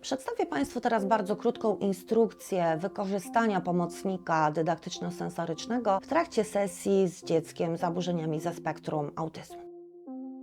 Przedstawię Państwu teraz bardzo krótką instrukcję wykorzystania pomocnika dydaktyczno-sensorycznego w trakcie sesji z dzieckiem z zaburzeniami ze spektrum autyzmu.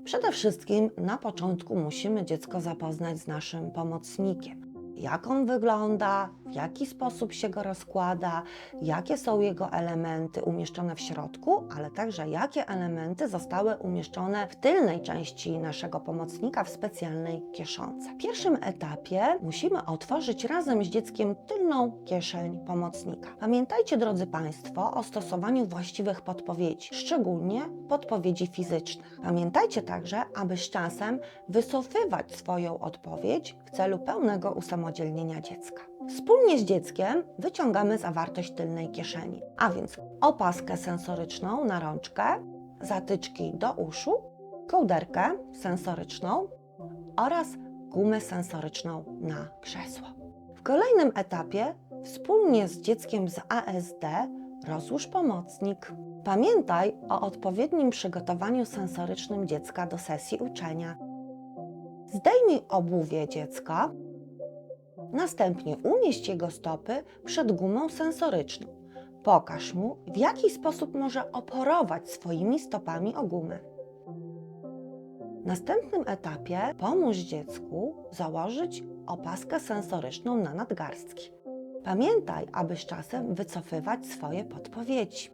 Przede wszystkim na początku musimy dziecko zapoznać z naszym pomocnikiem. Jak on wygląda, w jaki sposób się go rozkłada, jakie są jego elementy umieszczone w środku, ale także jakie elementy zostały umieszczone w tylnej części naszego pomocnika w specjalnej kieszonce. W pierwszym etapie musimy otworzyć razem z dzieckiem tylną kieszeń pomocnika. Pamiętajcie, drodzy Państwo, o stosowaniu właściwych podpowiedzi, szczególnie podpowiedzi fizycznych. Pamiętajcie także, aby z czasem wycofywać swoją odpowiedź w celu pełnego usamodzielnienia dziecka. Wspólnie z dzieckiem wyciągamy zawartość tylnej kieszeni, a więc opaskę sensoryczną na rączkę, zatyczki do uszu, kołderkę sensoryczną oraz gumę sensoryczną na krzesło. W kolejnym etapie wspólnie z dzieckiem z ASD rozłóż pomocnik. Pamiętaj o odpowiednim przygotowaniu sensorycznym dziecka do sesji uczenia. Zdejmij obuwie dziecka, następnie umieść jego stopy przed gumą sensoryczną. Pokaż mu, w jaki sposób może oporować swoimi stopami o gumę. W następnym etapie pomóż dziecku założyć opaskę sensoryczną na nadgarstki. Pamiętaj, aby z czasem wycofywać swoje podpowiedzi.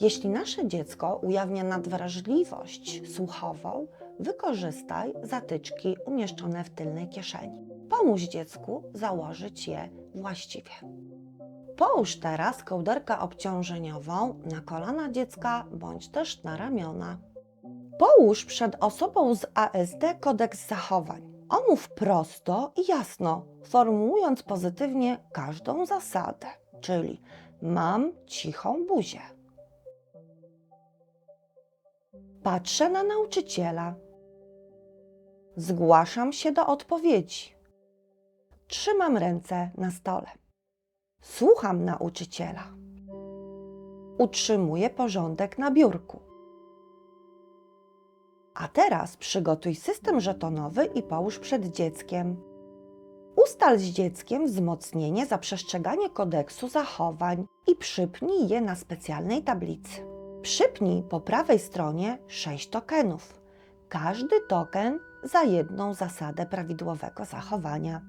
Jeśli nasze dziecko ujawnia nadwrażliwość słuchową, wykorzystaj zatyczki umieszczone w tylnej kieszeni. Pomóż dziecku założyć je właściwie. Połóż teraz kołderkę obciążeniową na kolana dziecka bądź też na ramiona. Połóż przed osobą z ASD kodeks zachowań. Omów prosto i jasno, formułując pozytywnie każdą zasadę, czyli mam cichą buzię. Patrzę na nauczyciela. Zgłaszam się do odpowiedzi. Trzymam ręce na stole. Słucham nauczyciela. Utrzymuję porządek na biurku. A teraz przygotuj system żetonowy i połóż przed dzieckiem. Ustal z dzieckiem wzmocnienie za przestrzeganie kodeksu zachowań i przypnij je na specjalnej tablicy. Przypnij po prawej stronie sześć tokenów. Każdy token za jedną zasadę prawidłowego zachowania.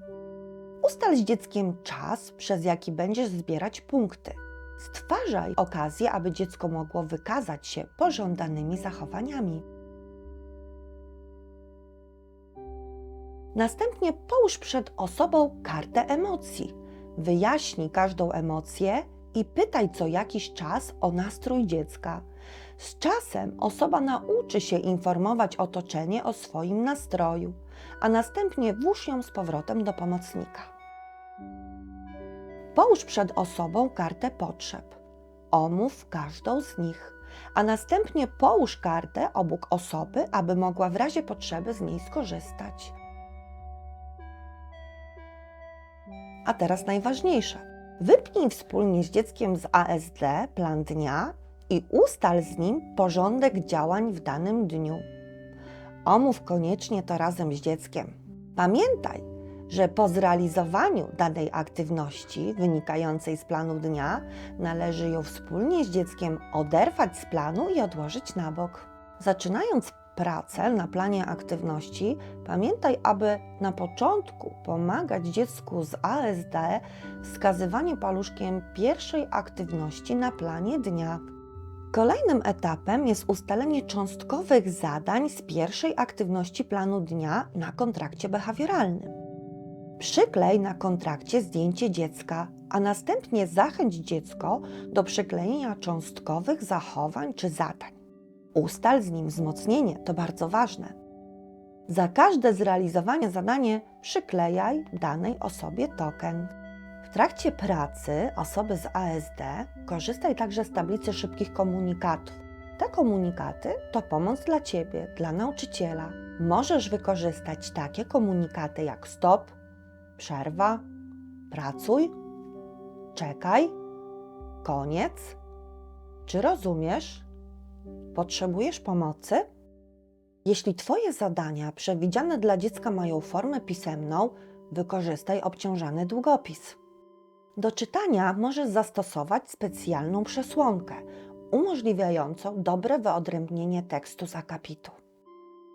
Ustal z dzieckiem czas, przez jaki będziesz zbierać punkty. Stwarzaj okazję, aby dziecko mogło wykazać się pożądanymi zachowaniami. Następnie połóż przed osobą kartę emocji. Wyjaśnij każdą emocję i pytaj co jakiś czas o nastrój dziecka. Z czasem osoba nauczy się informować otoczenie o swoim nastroju, a następnie włóż ją z powrotem do pomocnika. Połóż przed osobą kartę potrzeb. Omów każdą z nich, a następnie połóż kartę obok osoby, aby mogła w razie potrzeby z niej skorzystać. A teraz najważniejsze. Wypnij wspólnie z dzieckiem z ASD plan dnia i ustal z nim porządek działań w danym dniu. Omów koniecznie to razem z dzieckiem. Pamiętaj, że po zrealizowaniu danej aktywności wynikającej z planu dnia należy ją wspólnie z dzieckiem oderwać z planu i odłożyć na bok. Zaczynając pracę na planie aktywności, pamiętaj, aby na początku pomagać dziecku z ASD wskazywanie paluszkiem pierwszej aktywności na planie dnia. Kolejnym etapem jest ustalenie cząstkowych zadań z pierwszej aktywności planu dnia na kontrakcie behawioralnym. Przyklej na kontrakcie zdjęcie dziecka, a następnie zachęć dziecko do przyklejenia cząstkowych zachowań czy zadań. Ustal z nim wzmocnienie, to bardzo ważne. Za każde zrealizowane zadanie przyklejaj danej osobie token. W trakcie pracy osoby z ASD korzystaj także z tablicy szybkich komunikatów. Te komunikaty to pomoc dla Ciebie, dla nauczyciela. Możesz wykorzystać takie komunikaty jak stop, przerwa, pracuj, czekaj, koniec? Czy rozumiesz? Potrzebujesz pomocy? Jeśli Twoje zadania przewidziane dla dziecka mają formę pisemną, wykorzystaj obciążany długopis. Do czytania możesz zastosować specjalną przesłonkę umożliwiającą dobre wyodrębnienie tekstu z akapitu.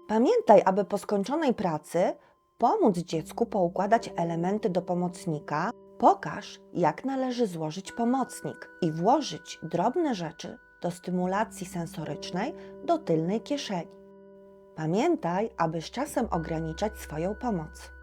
Pamiętaj, aby po skończonej pracy pomóc dziecku poukładać elementy do pomocnika. Pokaż, jak należy złożyć pomocnik i włożyć drobne rzeczy do stymulacji sensorycznej do tylnej kieszeni. Pamiętaj, aby z czasem ograniczać swoją pomoc.